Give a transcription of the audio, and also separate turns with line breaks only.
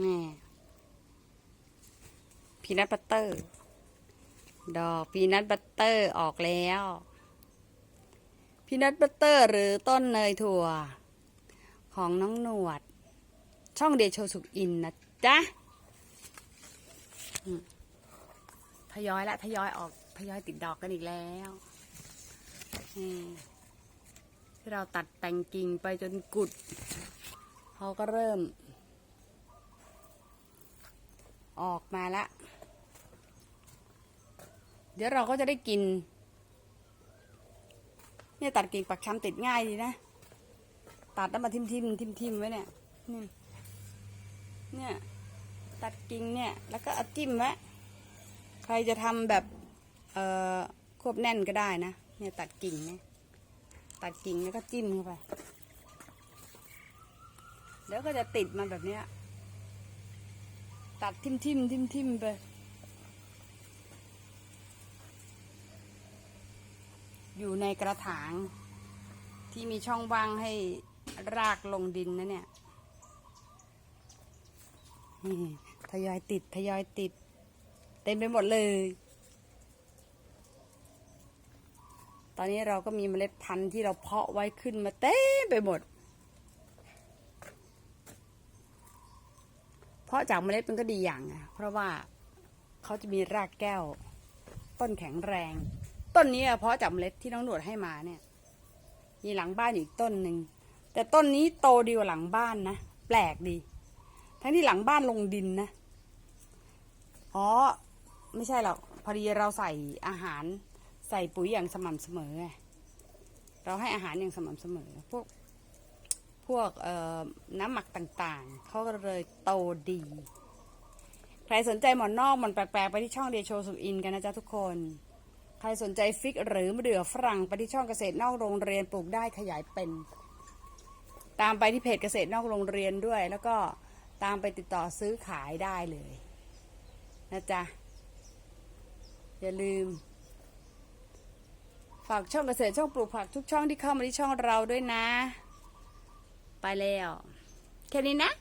นี่พีนัทบัตเตอร์ ดอกพีนัทบัตเตอร์ออกแล้วพีนัทบัตเตอร์หรือต้นเนยถั่ว ของน้องหนวด ช่องเดโชสุกอินนะจ๊ะอืมทยอยละทยอยออกทยอยติดดอกกันอีกแล้วนี่ที่เราตัดแต่งกิ่งไปจนกุด เขาก็เริ่ม ออกมาละ เดี๋ยวเราก็จะได้กิน เนี่ยตัดกิ่งปักช้ำติดง่ายดีนะ ตัดแล้วมาทิมทิมทิมทิมไว้เนี่ย นี่เนี่ยตัดกิ่งเนี่ย แล้วก็เอาจิ้มไว้ใครจะทำแบบ เอ่อควบแน่นก็ได้นะ เนี่ยตัดกิ่งเนี่ย ตัดกิ่งแล้วก็จิ้มเข้าไป แล้วก็จะติดมาแบบเนี้ย ตัดทิมทิมทิมทิมไป อยู่ในกระถาง ที่มีช่องว่างให้รากลงดินนะเนี่ยนี่ทยอยติดทยอยติด เต็มไปหมดเลย ตอนนี้เราก็มีเมล็ดพันธุ์ที่เราเพาะไว้ขึ้นมาเต็มไปหมด เพราะจากเมล็ดมันก็ดีอย่างอะเพราะว่าเขาจะมีรากแก้ว ต้นแข็งแรง ต้นนี้อะเพราะจากเมล็ดที่น้องหนวดให้มาเนี่ย มีหลังบ้านอยู่อีกต้นหนึ่งแต่ต้นนี้โตดีกว่าหลังบ้านนะแปลกดี ทั้งที่หลังบ้านลงดินนะอ๋อไม่ใช่หรอกพอดีเราใส่อาหารใส่ปุ๋ยอย่างสม่ำเสมอ เราให้อาหารอย่างสม่ำเสมอพวก วกน้ำหมักต่างๆ เขาก็เลยโตดี ใครสนใจหมอนนอกหมันแปลกๆ ไปที่ช่องเดโชสุอินกันนะจ๊ะทุกคน ใครสนใจฟิกหรือมะเดื่อฝรั่งไปที่ช่องเกษตรนอกโรงเรียนปลูกได้ขยายเป็น ตามไปที่เพจเกษตรนอกโรงเรียนด้วย แล้วก็ตามไปติดต่อซื้อขายได้เลยนะจ๊ะ อย่าลืมฝากช่องเกษตรช่องปลูกผักทุกช่องที่เข้ามาที่ช่องเราด้วยนะ ไปแล้ว แค่นี้นะ